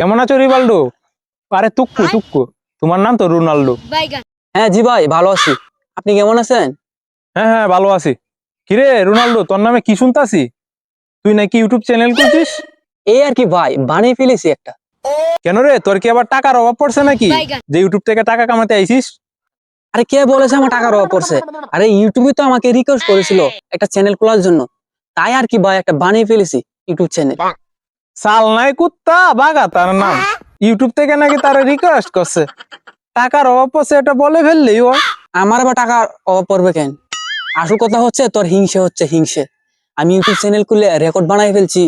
কেমন আছো রিভাল্ডো আরে তুক্কু তুক্কু। তোমার নাম তো রোনাল্ডো। হ্যাঁ জি ভাই ভালো আছি। আপনি কেমন আছেন? হ্যাঁ হ্যাঁ ভালো আছি। কিরে রোনাল্ডো তোর নামে কি শুনতাছি? তুই নাকি ইউটিউব চ্যানেল করছিস এই আর কি ভাই বানিয়ে ফেলেছি একটা। কেন রে তোর কি আবার টাকার অভাব পড়ছে নাকি? যে ইউটিউব থেকে টাকা কামাতে আইছিস? আরে কে বলেছে আমার টাকার অভাব পড়ছে? আরে ইউটিউবে তো আমাকে রিকোয়েস্ট করেছিল একটা চ্যানেল খোলার জন্য। তাই আর কি ভাই একটা বানিয়ে ফেলেছি ইউটিউব চ্যানেল। সাল নাই কুত্তা বাগা তার নাম। ইউটিউব থেকে নাকি তারা রিকোয়েস্ট করছে। টাকার অভাব পড়ছে এটা বলে ফেললি ও আমার আবার টাকার অভাব পড়বে কেন? আসল কথা হচ্ছে তোর হিংসে হচ্ছে হিংসে। আমি ইউটিউব চ্যানেল খুলে রেকর্ড বানাই ফেলছি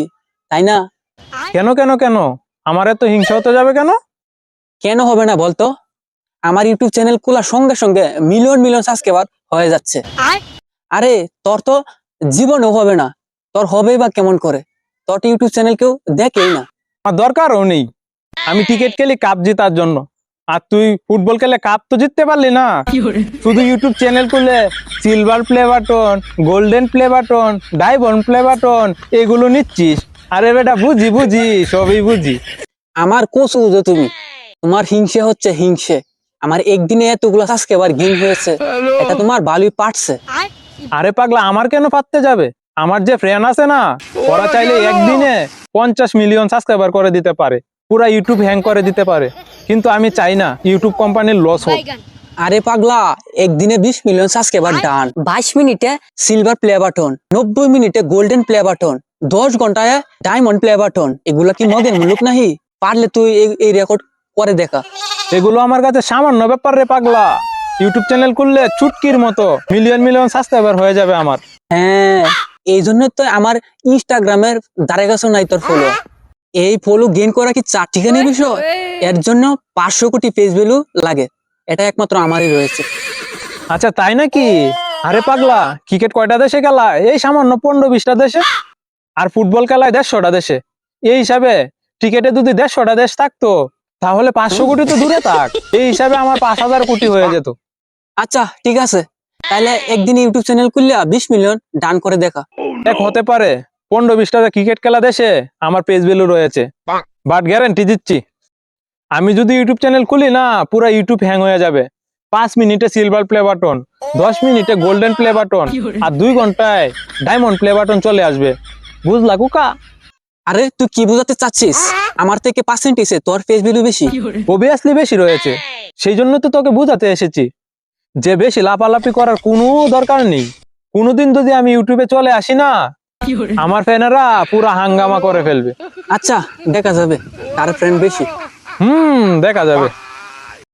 তাই না? কেন কেন কেন? আমার এত হিংসা হতে যাবে কেন? কেন হবে না বলতো? আমার ইউটিউব চ্যানেল খোলার সঙ্গে সঙ্গে মিলিয়ন মিলিয়ন সাবস্ক্রাইবার হয়ে যাচ্ছে। আরে তোর তো জীবনেও হবে না। তোর হবেই বা কেমন করে? তোর ইউটিউব চ্যানেল কেউ দেখেই না। আমার দরকারও নেই। আমি টিকিট খেলি কাপ জেতার জন্য। আর তুই ফুটবল খেলে কাপ তো জিততে পারলি না। শুধু ইউটিউব চ্যানেল খুলে silver play button golden play button diamond play button এগুলো নিচ্ছিস। আরে বেটা বুঝি বুঝি সবই বুঝি। আমার কোচ বুঝো তুমি। তোমার হিংসে হচ্ছে হিংসে। আমার একদিনে এতগুলো সাবস্ক্রাইবার গেম হয়েছে। এটা তোমার ভালোই পাঠছে আয়। আরে পাগলা আমার কেন পাততে যাবে? আমার যে ফ্রেন্ড আছে না ওরা চাইলে একদিনে পঞ্চাশ মিলিয়ন সাবস্ক্রাইবার করে দিতে পারে। পুরা ইউটিউব হ্যাং করে দিতে পারে। কিন্তু আমি চাই না ইউটিউব কোম্পানির লস হোক। আরে পাগলা একদিনে বিশ মিলিয়ন সাবস্ক্রাইবার ডান। বাইশ মিনিটে সিলভার প্লে বাটন নব্বই মিনিটে গোল্ডেন প্লে বাটন দশ ঘন্টায় ডায়মন্ড প্লে বাটন এগুলো কি মগের মুলুক নাহি? পারলে তুই এই- এই রেকর্ড করে দেখা। এগুলো আমার কাছে সামান্য ব্যাপার রে পাগলা। ইউটিউব চ্যানেল খুললে চুটকির মতো মিলিয়ন মিলিয়ন সাবস্ক্রাইবার হয়ে যাবে আমার। হ্যাঁ। এই জন্য তো আমার ইনস্টাগ্রামের দ্বারা কাছে নাই তোর ফলো এই ফলো গেইন করা কি চার ঠিকানি বিষয়? এর জন্য পাঁচশো কোটি পেজ ভ্যালু লাগে। এটা একমাত্র আমারই রয়েছে। আচ্ছা তাই নাকি? আরে পাগলা ক্রিকেট কয়টা দেশে খেলা? এই সামান্য পনেরো বিশটা দেশে। আর ফুটবল খেলায় দেড়শোটা দেশে। এই হিসাবে ক্রিকেটে যদি দেড়শোটা দেশ থাকতো তাহলে পাঁচশো কোটি তো দূরে থাক। এই হিসাবে আমার পাঁচ হাজার কোটি হয়ে যেত। আচ্ছা ঠিক আছে। তাহলে একদিন ইউটিউব চ্যানেল খুললে বিশ মিলিয়ন ডান করে দেখা। এক হতে পারে। পনেরো বিশটা ক্রিকেট খেলা দেশে আমার পেজ ভ্যালু রয়েছে। বাট গ্যারান্টি দিচ্ছি। আমি যদি ইউটিউব চ্যানেল খুলি না পুরো ইউটিউব হ্যাং হয়ে যাবে। পাঁচ মিনিটে সিলভার প্লে বাটন দশ মিনিটে গোল্ডেন প্লে বাটন আর দুই ঘন্টায় ডায়মন্ড প্লে বাটন চলে আসবে। বুঝলা কুকা? আরে তুই কি বোঝাতে চাচ্ছিস? আমার থেকে পার্সেন্টেজে তোর পেজ ভ্যালু বেশি। অবভিয়াসলি বেশি রয়েছে। সেই জন্য তো তোকে বুঝাতে এসেছি। যে বেশি লাফালাফি করার কোনো দরকার নেই। কোনোদিন যদি আমি ইউটিউবে চলে আসি না আমার ফ্যানেরা পুরো হাঙ্গামা করে ফেলবে। আচ্ছা দেখা যাবে। তার ফ্রেন্ড বেশি। হুম দেখা যাবে।